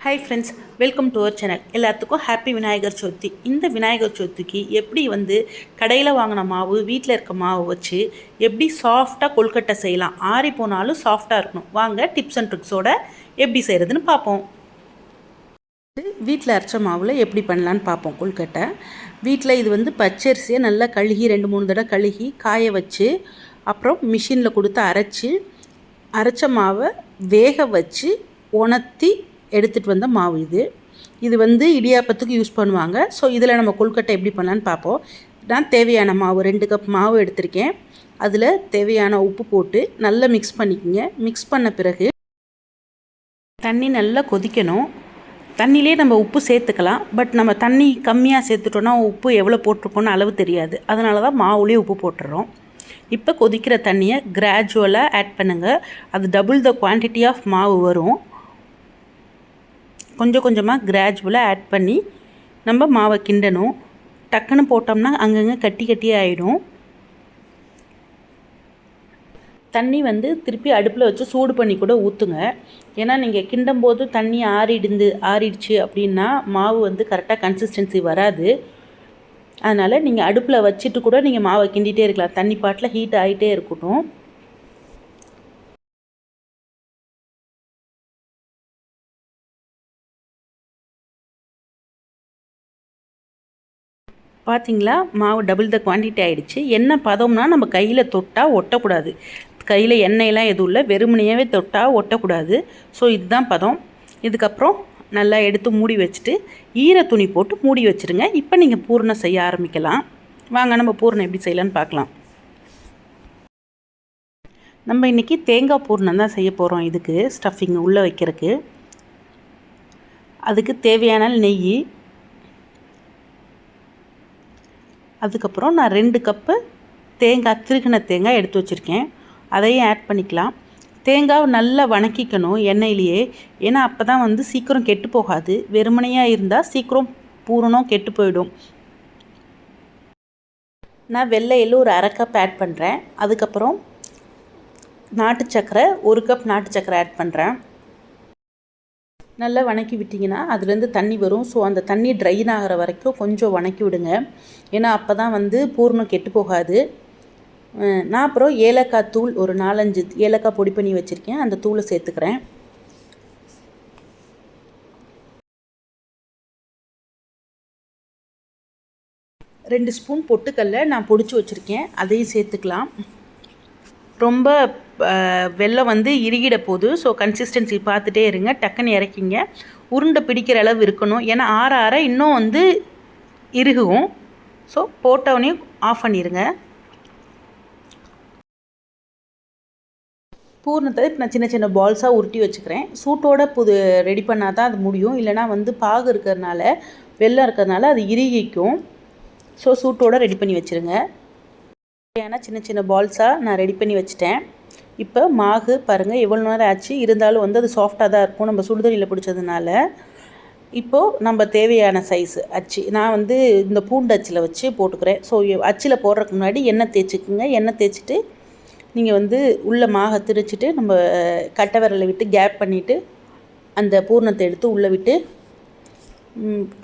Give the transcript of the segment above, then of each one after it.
Hi friends welcome to our channel எல்லாத்துக்கும் happy Vinayagar Chaturthi இந்த விநாயகர் சதுர்த்திக்கு எப்படி வந்து கடையில் வாங்கின மாவு வீட்டில் இருக்க மாவு வச்சு எப்படி சாஃப்டாக கொல்கட்டை செய்யலாம் ஆறி போனாலும் சாஃப்டாக இருக்கணும். வாங்க டிப்ஸ் அண்ட் ட்ரிக்ஸோட எப்படி செய்கிறதுன்னு பார்ப்போம். வீட்டில் அரைச்ச மாவில் எப்படி பண்ணலான்னு பார்ப்போம் கொல்கட்டை வீட்டில் இது வந்து பச்சரிசியை நல்லா கழுகி ரெண்டு மூணு தடவை கழுகி காய வச்சு அப்புறம் மிஷினில் கொடுத்து அரைச்சி அரைச்ச மாவை வேக வச்சு உணர்த்தி எடுத்துகிட்டு வந்த மாவு இது. இது வந்து இடியாப்பத்துக்கு யூஸ் பண்ணுவாங்க. ஸோ இதில் நம்ம கொல்கட்டை எப்படி பண்ணலான்னு பார்ப்போம். நான் தேவையான மாவு ரெண்டு கப் மாவு எடுத்திருக்கேன். அதில் தேவையான உப்பு போட்டு நல்லா மிக்ஸ் பண்ணிக்கோங்க. மிக்ஸ் பண்ண பிறகு தண்ணி நல்லா கொதிக்கணும். தண்ணியிலே நம்ம உப்பு சேர்த்துக்கலாம். பட் நம்ம தண்ணி கம்மியாக சேர்த்துட்டோன்னா உப்பு எவ்வளோ போட்டிருக்கோன்னு அளவு தெரியாது. அதனால தான் மாவுலேயே உப்பு போட்டுறோம். இப்போ கொதிக்கிற தண்ணியை கிராஜுவலாக ஆட் பண்ணுங்கள் அது டபுள் த குவான்டிட்டி ஆஃப் மாவு வரும். கொஞ்சம் கொஞ்சமாக கிராஜுவலாக ஆட் பண்ணி நம்ம மாவை கிண்டணும். டக்குன்னு போட்டோம்னா அங்கங்கே கட்டி கட்டி ஆகிடும் தண்ணி வந்து திருப்பி அடுப்பில் வச்சு சூடு பண்ணி கூட ஊற்றுங்க ஏன்னா நீங்கள் கிண்டும் போது தண்ணி ஆறிடுந்து ஆறிடுச்சு அப்படின்னா மாவு வந்து கரெக்டாக கன்சிஸ்டன்சி வராது. அதனால் நீங்கள் அடுப்பில் வச்சுட்டு கூட நீங்கள் மாவை கிண்டிகிட்டே இருக்கலாம். தண்ணி பாட்டில் ஹீட் ஆகிட்டே இருக்கட்டும். பார்த்தீங்களா மாவு டபுள் த குவான்டிட்டி ஆகிடுச்சு என்ன பதம்னா நம்ம கையில் தொட்டால் ஒட்டக்கூடாது. கையில் எண்ணெயெல்லாம் எதுவும் இல்லை. வெறுமனையாகவே தொட்டால் ஒட்டக்கூடாது. ஸோ இதுதான் பதம். இதுக்கப்புறம் நல்லா எடுத்து மூடி வச்சுட்டு ஈர துணி போட்டு மூடி வச்சுருங்க. இப்போ நீங்கள் பூர்ணம் செய்ய ஆரம்பிக்கலாம். வாங்க நம்ம பூர்ணம் எப்படி செய்யலான்னு பார்க்கலாம். நம்ம இன்றைக்கி தேங்காய் பூர்ணம் தான் செய்ய போகிறோம் இதுக்கு ஸ்டஃபிங் உள்ளே வைக்கிறதுக்கு. அதுக்கு தேவையான நெய் அதுக்கப்புறம் நான் ரெண்டு கப்பு தேங்காய் திருகின தேங்காய் எடுத்து வச்சுருக்கேன். அதையும் ஆட் பண்ணிக்கலாம். தேங்காவை நல்லா வணக்கிக்கணும் எண்ணெயிலேயே. ஏன்னா அப்போ தான் வந்து சீக்கிரம் கெட்டு போகாது. வெறுமனையாக இருந்தால் சீக்கிரம் பூரணம் கெட்டு போயிடும். நான் வெள்ளையில் ஒரு அரை கப் ஆட் பண்ணுறேன் அதுக்கப்புறம் நாட்டு சக்கரை ஒரு கப் நாட்டு சக்கரை ஆட் பண்ணுறேன் நல்லா வணக்கி விட்டிங்கன்னா அதுலேருந்து தண்ணி வரும். ஸோ அந்த தண்ணி ட்ரைன் ஆகிற வரைக்கும் கொஞ்சம் வணக்கி விடுங்க. ஏன்னா அப்போ தான் வந்து பூர்ணம் கெட்டு போகாது. நான் அப்புறம் ஏலக்காய் தூள் ஒரு நாலஞ்சு ஏலக்காய் பொடி பண்ணி வச்சுருக்கேன். அந்த தூளை சேர்த்துக்கிறேன். ரெண்டு ஸ்பூன் பொட்டுக்கல்ல நான் பொடிச்சு வச்சுருக்கேன். அதையும் சேர்த்துக்கலாம். ரொம்ப வெள்ளம் வந்து இறுகிட போகுது ஸோ கன்சிஸ்டன்சி பார்த்துட்டே இருங்க. டக்குன்னு இறக்கிங்க. உருண்டை பிடிக்கிற அளவு இருக்கணும். ஏன்னா ஆற ஆற இன்னும் வந்து இறுகும். ஸோ போட்டவனையும் ஆஃப் பண்ணிடுங்க பூர்ணத்தை நான் சின்ன சின்ன பால்ஸாக உருட்டி வச்சுக்கிறேன். சூட்டோட புது ரெடி பண்ணால் தான் அது முடியும். இல்லைனா வந்து பாகு இருக்கிறதுனால வெள்ளம் இருக்கிறதுனால அது இறுகிக்கும். ஸோ சூட்டோட ரெடி பண்ணி வச்சுருங்க. ஏன்னா சின்ன சின்ன பால்ஸாக நான் ரெடி பண்ணி வச்சுட்டேன். இப்போ மாகு பாருங்கள் எவ்வளோ நேரம் ஆச்சு? இருந்தாலும் வந்து அது சாஃப்டாக தான் இருக்கும். நம்ம சுடுதண்ணியில் பிடிச்சதுனால. இப்போது நம்ம தேவையான சைஸு அச்சு. நான் வந்து இந்த பூண்டு அச்சில் வச்சு போட்டுக்கிறேன். ஸோ அச்சில் போடுறதுக்கு முன்னாடி எண்ணெய் தேய்ச்சிக்குங்க. எண்ணெய் தேய்ச்சிட்டு நீங்கள் வந்து உள்ளே மாகை திரிச்சிட்டு நம்ம கட்டை விரலை விட்டு கேப் பண்ணிவிட்டு அந்த பூர்ணத்தை எடுத்து உள்ளே விட்டு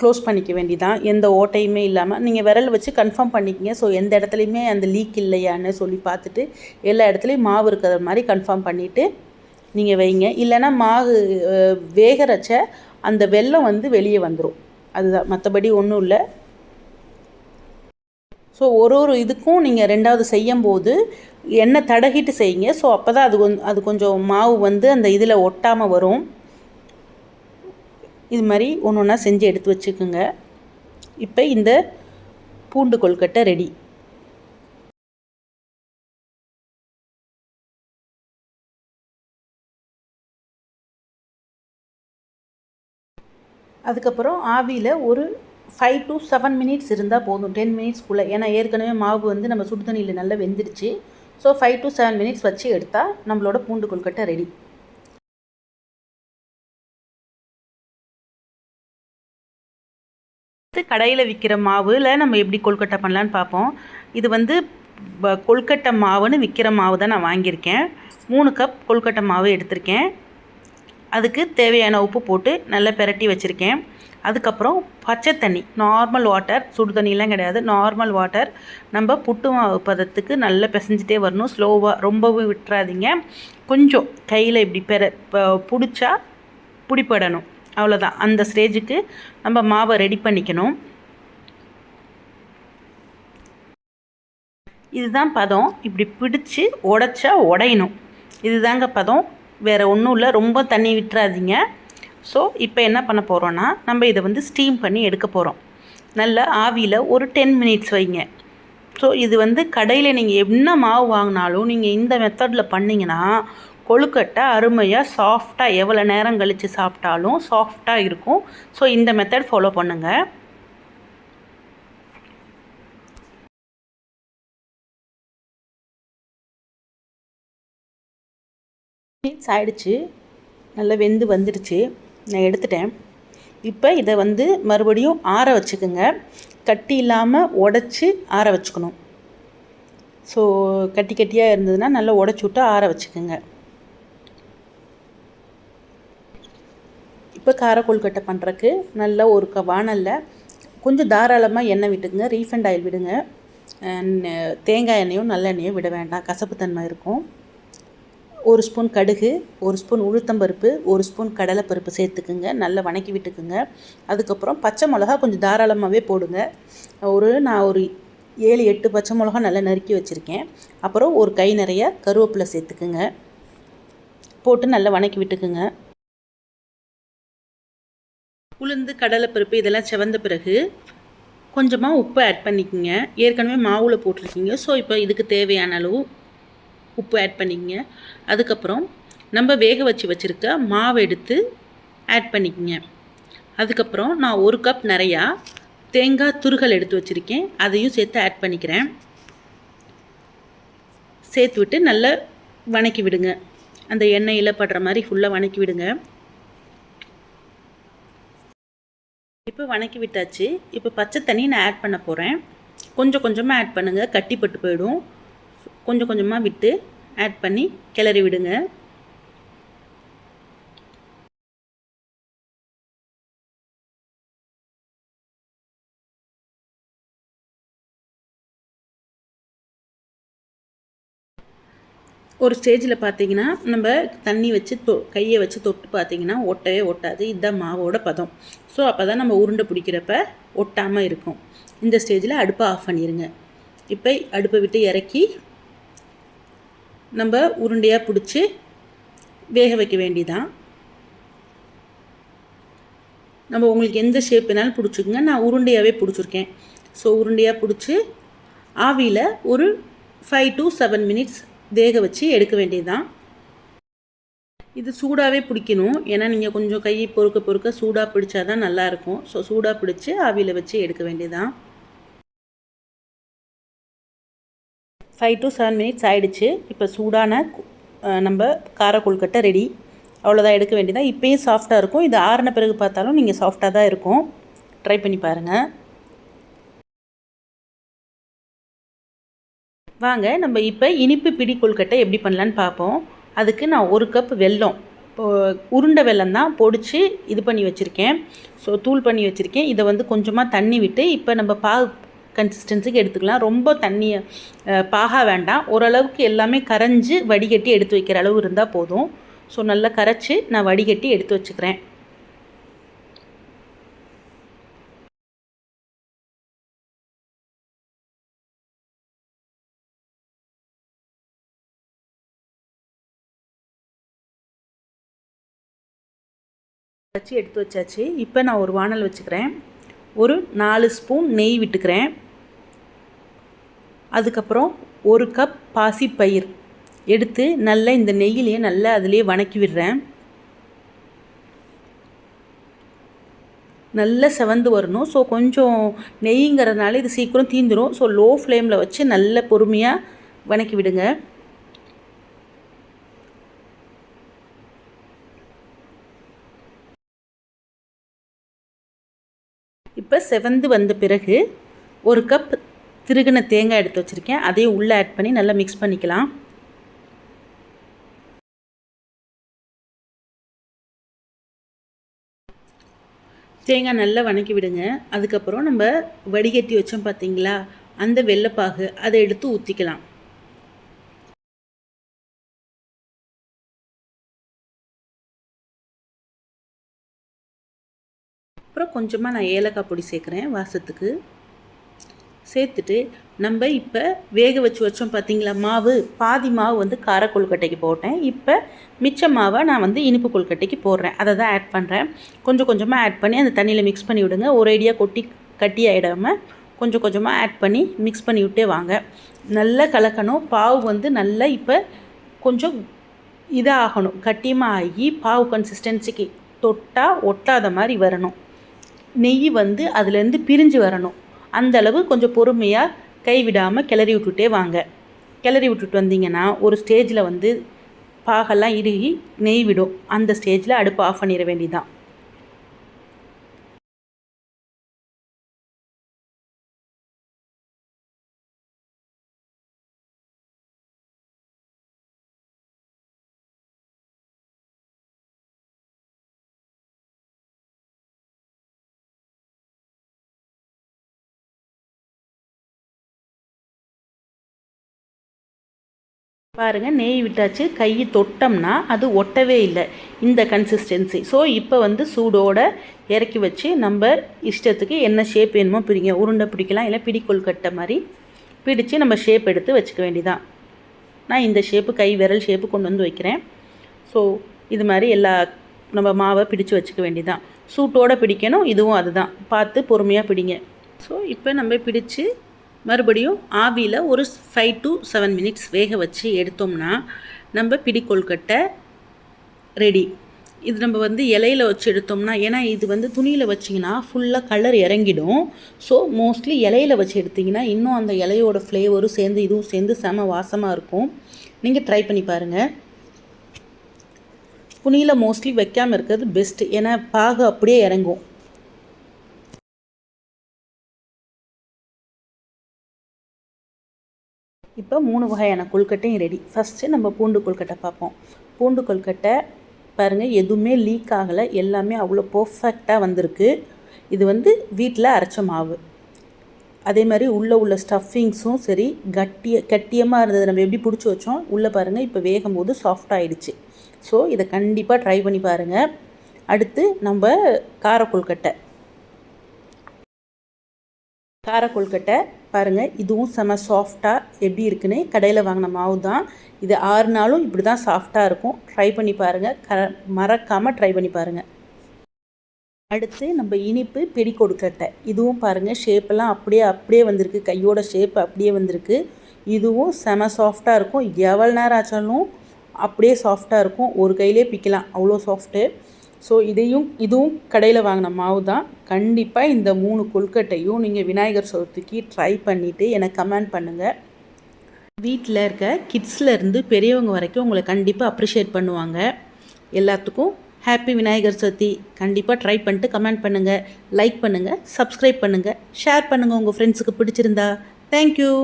க்ளோஸ் பண்ணிக்க வேண்டிதான். எந்த ஓட்டையுமே இல்லாமல் நீங்கள் விரல் வச்சு கன்ஃபார்ம் பண்ணிக்கிங்க. ஸோ எந்த இடத்துலையுமே அந்த லீக் இல்லையான்னு சொல்லி பார்த்துட்டு எல்லா இடத்துலையும் மாவு இருக்கிற மாதிரி கன்ஃபார்ம் பண்ணிவிட்டு நீங்கள் வைங்க. இல்லைன்னா மாவு வேகரைச்ச அந்த வெள்ளம் வந்து வெளியே வந்துடும் அதுதான். மற்றபடி ஒன்றும் இல்லை. ஸோ ஒரு ஒரு இதுக்கும் நீங்கள் ரெண்டாவது செய்யும்போது எண்ணெய் தடகிட்டு செய்யுங்க. ஸோ அப்போ தான் அது அது கொஞ்சம் மாவு வந்து அந்த இதில் ஒட்டாமல் வரும். இது மாதிரி ஒன்று ஒன்றா செஞ்சு எடுத்து வச்சுக்கோங்க. இப்போ இந்த பூண்டு கொழுக்கட்டை ரெடி. அதுக்கப்புறம் ஆவியில் ஒரு ஃபைவ் டு செவன் மினிட்ஸ் இருந்தால் போதும். டென் மினிட்ஸ்க்குள்ளே ஏன்னா ஏற்கனவே மாவு வந்து நம்ம சுடு தண்ணியில் நல்லா வெந்துடுச்சு. So five to seven minutes வச்சு எடுத்தால் நம்மளோட பூண்டு கொழுக்கட்டை ரெடி. கடையில் விற்கிற மாவில் நம்ம எப்படி கொழுக்கட்டை பண்ணலான்னு பார்ப்போம். இது வந்து கொழுக்கட்டை மாவுன்னு விற்கிற மாவு தான் நான் வாங்கியிருக்கேன். மூணு கப் கொழுக்கட்டை மாவு எடுத்திருக்கேன். அதுக்கு தேவையான உப்பு போட்டு நல்லா பெரட்டி வச்சுருக்கேன். அதுக்கப்புறம் பச்சை தண்ணி நார்மல் வாட்டர் சுடு தண்ணிலாம் கிடையாது நார்மல் வாட்டர் நம்ம புட்டு மாவு பதத்துக்கு நல்லா பிசைஞ்சிட்டே வரணும். ஸ்லோவாக ரொம்பவும் விட்டுறாதீங்க. கொஞ்சம் கையில் இப்படி பெற பிடிச்சா பிடிப்படணும் அவ்வளோதான் அந்த ஸ்டேஜுக்கு நம்ம மாவை ரெடி பண்ணிக்கணும். இதுதான் பதம். இப்படி பிடிச்சி உடச்சா உடையணும். இதுதாங்க பதம். வேறு ஒன்றும் இல்லை. ரொம்ப தண்ணி விட்டுறாதீங்க. ஸோ இப்போ என்ன பண்ண போகிறோன்னா நம்ம இதை வந்து ஸ்டீம் பண்ணி எடுக்க போகிறோம் நல்ல ஆவியில் ஒரு டென் மினிட்ஸ் வைங்க. ஸோ இது வந்து கடையில் நீங்கள் என்ன மாவு வாங்கினாலும் நீங்கள் இந்த மெத்தடில் பண்ணிங்கன்னா கொழுக்கட்டை அருமையாக சாஃப்டாக எவ்வளோ நேரம் கழித்து சாப்பிட்டாலும் சாஃப்டாக இருக்கும். ஸோ இந்த மெத்தட் ஃபாலோ பண்ணுங்கள் மினிட்ஸ் ஆயிடுச்சு. நல்லா வெந்து வந்துடுச்சு நான் எடுத்துட்டேன். இப்போ இதை வந்து மறுபடியும் ஆற வச்சுக்கோங்க. கட்டி இல்லாமல் உடச்சி ஆற வச்சுக்கணும். ஸோ கட்டி கட்டியாக இருந்ததுன்னா நல்லா உடச்சி விட்டு ஆற வச்சுக்கோங்க. இப்போ கார கொழுக்கட்டை பண்ணுறக்கு நல்லா ஒரு க வானலில் கொஞ்சம் தாராளமாக எண்ணெய் விட்டுக்குங்க ரீஃபண்ட் ஆயில் விடுங்க. தேங்காய் எண்ணெயும் நல்லெண்ணெயும் விட வேண்டாம் கசப்பு தன்மை இருக்கும். ஒரு ஸ்பூன் கடுகு ஒரு ஸ்பூன் உளுத்தம்பருப்பு ஒரு ஸ்பூன் கடலைப்பருப்பு சேர்த்துக்குங்க நல்லா வணக்கி விட்டுக்குங்க. அதுக்கப்புறம் பச்சை மிளகா கொஞ்சம் தாராளமாகவே போடுங்க. ஒரு நான் ஒரு ஏழு எட்டு பச்சை மிளகா நல்லா நறுக்கி வச்சுருக்கேன். அப்புறம் ஒரு கை நிறைய கருவேப்பிலை சேர்த்துக்குங்க. போட்டு நல்லா வணக்கி விட்டுக்குங்க. உளுந்து கடலைப்பருப்பு இதெல்லாம் செவந்த பிறகு கொஞ்சமாக உப்பு ஆட் பண்ணிக்கோங்க. ஏற்கனவே மாவில் போட்டிருக்கீங்க. ஸோ இப்போ இதுக்கு தேவையான அளவு உப்பு ஆட் பண்ணிக்கங்க. அதுக்கப்புறம் நம்ம வேக வச்சு வச்சுருக்க மாவு எடுத்து ஆட் பண்ணிக்கோங்க. அதுக்கப்புறம் நான் ஒரு கப் நிறையா தேங்காய் துருகல் எடுத்து வச்சுருக்கேன். அதையும் சேர்த்து ஆட் பண்ணிக்கிறேன். சேர்த்து விட்டு நல்லா வணக்கி விடுங்க. அந்த எண்ணெயில் படுற மாதிரி ஃபுல்லாக வணக்கி விடுங்க. இப்போ வணக்கி விட்டாச்சு. இப்போ பச்சை தண்ணி நான் ஆட் பண்ண போகிறேன் கொஞ்சம் கொஞ்சமாக ஆட் பண்ணுங்கள் கட்டிப்பட்டு போயிடும். கொஞ்சம் கொஞ்சமாக விட்டு ஆட் பண்ணி கிளறி விடுங்க. ஒரு ஸ்டேஜில் பார்த்தீங்கன்னா நம்ம தண்ணி வச்சு தொ கையை வச்சு தொட்டு பார்த்தீங்கன்னா ஒட்டவே ஒட்டாது. இதுதான் மாவோட பதம். ஸோ அப்போ தான் நம்ம உருண்டை பிடிக்கிறப்ப ஒட்டாமல் இருக்கும். இந்த ஸ்டேஜில் அடுப்பை ஆஃப் பண்ணிடுங்க இப்போ அடுப்பை விட்டு இறக்கி நம்ம உருண்டையாக பிடிச்சி வேக வைக்க வேண்டிதான். நம்ம உங்களுக்கு எந்த ஷேப் வேணாலும் பிடிச்சிக்கோங்க. நான் உருண்டையாகவே பிடிச்சிருக்கேன். ஸோ உருண்டையாக பிடிச்சி ஆவியில் ஒரு ஃபைவ் டு செவன் மினிட்ஸ் வேக வச்சு எடுக்க வேண்டியதுதான். இது சூடாகவே பிடிக்கணும். ஏன்னா நீங்கள் கொஞ்சம் கையை பொறுக்க பொறுக்க சூடாக பிடிச்சா தான் நல்லாயிருக்கும். ஸோ சூடாக பிடிச்சி ஆவியில் வச்சு எடுக்க வேண்டியதுதான். ஃபைவ் டு செவன் மினிட்ஸ் ஆகிடுச்சு இப்போ சூடான நம்ம கார கொழுக்கட்டை ரெடி அவ்வளோதான் எடுக்க வேண்டியதான் இப்போயும் சாஃப்டாக இருக்கும். இது ஆறின பிறகு பார்த்தாலும் நீங்கள் சாஃப்டாக தான் இருக்கும். ட்ரை பண்ணி பாருங்கள் வாங்க நம்ம இப்போ இனிப்பு பிடி கொழுக்கட்டை எப்படி பண்ணலான்னு பார்ப்போம் அதுக்கு நான் ஒரு கப் வெல்லம் உருண்டை வெல்லம் தான் பொடிச்சு இது பண்ணி வச்சுருக்கேன். ஸோ தூள் பண்ணி வச்சுருக்கேன். இதை வந்து கொஞ்சமாக தண்ணி விட்டு இப்போ நம்ம பா கன்சிஸ்டன்சிக்கு எடுத்துக்கலாம். ரொம்ப தண்ணியை பாகா வேண்டாம். ஓரளவுக்கு எல்லாமே கரைஞ்சி வடிகட்டி எடுத்து வைக்கிற அளவு இருந்தால் போதும். ஸோ நல்லா கரைச்சி நான் வடிகட்டி எடுத்து வச்சுக்கிறேன். வச்சு எடுத்து வச்சாச்சு. இப்போ நான் ஒரு வானல் வச்சுக்கிறேன். ஒரு நாலு ஸ்பூன் நெய் விட்டுக்கிறேன். அதுக்கப்புறம் ஒரு கப் பாசி பயிர் எடுத்து நல்லா இந்த நெய்யிலேயே நல்லா அதிலே வணக்கி விடுறேன். நல்லா செவந்து வரணும். ஸோ கொஞ்சம் நெய்ங்கிறதுனால இது சீக்கிரம் தீந்துடும் ஸோ லோ ஃப்ளேமில் வச்சு நல்ல பொறுமையாக வணக்கி விடுங்க. இப்போ செவந்து வந்த பிறகு ஒரு கப் திருகின தேங்காய் எடுத்து வச்சுருக்கேன். அதையும் உள்ளே ஆட் பண்ணி நல்லா மிக்ஸ் பண்ணிக்கலாம். தேங்காய் நல்லா வணக்கி விடுங்க. அதுக்கப்புறம் நம்ம வடிகட்டி வச்சோம் பார்த்தீங்களா அந்த வெள்ளைப்பாகு அதை எடுத்து ஊற்றிக்கலாம் அப்புறம் கொஞ்சமாக நான் ஏலக்காய் பொடி சேர்க்குறேன் வாசத்துக்கு. சேர்த்துட்டு நம்ம இப்போ வேக வச்சு வச்சோம் பார்த்தீங்களா மாவு. பாதி மாவு வந்து கார கொழுக்கட்டைக்கு போட்டேன். இப்போ மிச்ச மாவை நான் வந்து இனிப்பு கொழுக்கட்டைக்கு போடுறேன். அதை தான் ஆட் பண்ணுறேன் கொஞ்சம் கொஞ்சமாக ஆட் பண்ணி அந்த தண்ணியில் மிக்ஸ் பண்ணி விடுங்க. ஒரேடியாக கொட்டி கட்டி ஆகிடாமல் கொஞ்சம் கொஞ்சமாக ஆட் பண்ணி மிக்ஸ் பண்ணி விட்டே வாங்க. நல்லா கலக்கணும். பாவு வந்து நல்லா இப்போ கொஞ்சம் இதாகணும். கட்டியமாக ஆகி பாவு கன்சிஸ்டன்சிக்கு தொட்டால் ஒட்டாத மாதிரி வரணும். நெய் வந்து அதுலேருந்து பிரிஞ்சு வரணும். அந்த அளவு கொஞ்சம் பொறுமையாக கைவிடாமல் கிளறி விட்டுட்டே வாங்க. கிளறி விட்டுட்டு வந்தீங்கன்னா ஒரு ஸ்டேஜில் வந்து பாகெல்லாம் இறுகி நெய் விடும். அந்த ஸ்டேஜில் அடுப்பு ஆஃப் பண்ணிட வேண்டியதான் பாருங்கள் நெய் விட்டாச்சு கை தொட்டோம்னா அது ஒட்டவே இல்லை. இந்த கன்சிஸ்டன்சி ஸோ இப்போ வந்து சூடோட இறக்கி வச்சு நம்ம இஷ்டத்துக்கு என்ன ஷேப் வேணுமோ பிடிங்க உருண்டை பிடிக்கலாம் இல்லை பிடிக்கோள் கட்ட மாதிரி பிடித்து நம்ம ஷேப் எடுத்து வச்சுக்க வேண்டியதான் நான் இந்த ஷேப்பு கை விரல் ஷேப்பு கொண்டு வந்து வைக்கிறேன். ஸோ இது மாதிரி எல்லா நம்ம மாவை பிடிச்சு வச்சுக்க வேண்டியதான் சூட்டோடு பிடிக்கணும் இதுவும் அதுதான். பார்த்து பொறுமையாக பிடிங்க. ஸோ இப்போ நம்ம பிடிச்சு மறுபடியும் ஆவியில் ஒரு ஃபைவ் டு செவன் மினிட்ஸ் வேக வச்சு எடுத்தோம்னா நம்ம பிடி கொழுக்கட்டை ரெடி இது நம்ம வந்து இலையில வச்சு எடுத்தோம்னா ஏன்னா இது வந்து துணியில் வச்சிங்கன்னா ஃபுல்லாக கலர் இறங்கிடும். ஸோ மோஸ்ட்லி இலையில வச்சு எடுத்திங்கன்னா இன்னும் அந்த இலையோட ஃப்ளேவரும் சேர்ந்து இதுவும் சேர்ந்து செம வாசமாக இருக்கும். நீங்கள் ட்ரை பண்ணி பாருங்கள் துணியில் மோஸ்ட்லி வைக்காமல் இருக்கிறது பெஸ்ட்டு ஏன்னா பாகு அப்படியே இறங்கும். இப்போ மூணு வகையான கொழுக்கட்டையும் ரெடி ஃபஸ்ட்டு நம்ம பூண்டு கொழுக்கட்டை பார்ப்போம். பூண்டு கொழுக்கட்டை பாருங்கள் எதுவுமே லீக் ஆகலை. எல்லாமே அவ்வளோ பர்ஃபெக்டாக வந்திருக்கு. இது வந்து வீட்டில் அரைச்ச மாவு. அதே மாதிரி உள்ளே உள்ள ஸ்டஃபிங்ஸும் சரி கட்டிய கட்டியமாக இருந்தது நம்ம எப்படி பிடிச்சி வச்சோம்? உள்ளே பாருங்கள் இப்போ வேகும் போது சாஃப்ட் ஆகிடுச்சு ஸோ இதை கண்டிப்பாக ட்ரை பண்ணி பாருங்கள் அடுத்து நம்ம கார கொழுக்கட்டை கார கொழுக்கட்டை பாருங்கள் இதுவும் செம சாஃப்டாக எப்படி இருக்குன்னு கடையில் வாங்கின மாவு தான் இது ஆறு நாளும் இப்படி தான் சாஃப்டாக இருக்கும். ட்ரை பண்ணி பாருங்கள் க மறக்காமல் ட்ரை பண்ணி பாருங்கள் அடுத்து நம்ம இனிப்பு பிடி கொடுக்கட்டை. இதுவும் பாருங்கள் ஷேப்பெல்லாம் அப்படியே அப்படியே வந்திருக்கு. கையோட ஷேப் அப்படியே வந்திருக்கு. இதுவும் செம சாஃப்டாக இருக்கும். எவ்வளோ நேரம் ஆச்சாலும் அப்படியே சாஃப்டாக இருக்கும். ஒரு கையிலே பிக்கலாம். அவ்வளோ சாஃப்ட்டு ஸோ இதையும் இதுவும் கடையில் வாங்கின மாவு தான். கண்டிப்பாக இந்த மூணு கொல்கட்டையும் நீங்கள் விநாயகர் சதுர்த்திக்கு ட்ரை பண்ணிவிட்டு எனக்கு கமெண்ட் பண்ணுங்கள் வீட்டில் இருக்க கிட்ஸ்லேருந்து பெரியவங்க வரைக்கும் உங்களை கண்டிப்பாக அப்ரிஷியேட் பண்ணுவாங்க. எல்லாத்துக்கும் ஹாப்பி விநாயகர் சதுர்த்தி. கண்டிப்பாக ட்ரை பண்ணிட்டு கமெண்ட் பண்ணுங்கள் லைக் பண்ணுங்கள் சப்ஸ்கிரைப் பண்ணுங்கள் ஷேர் பண்ணுங்கள் உங்கள் ஃப்ரெண்ட்ஸுக்கு பிடிச்சிருந்தா. தேங்க்யூ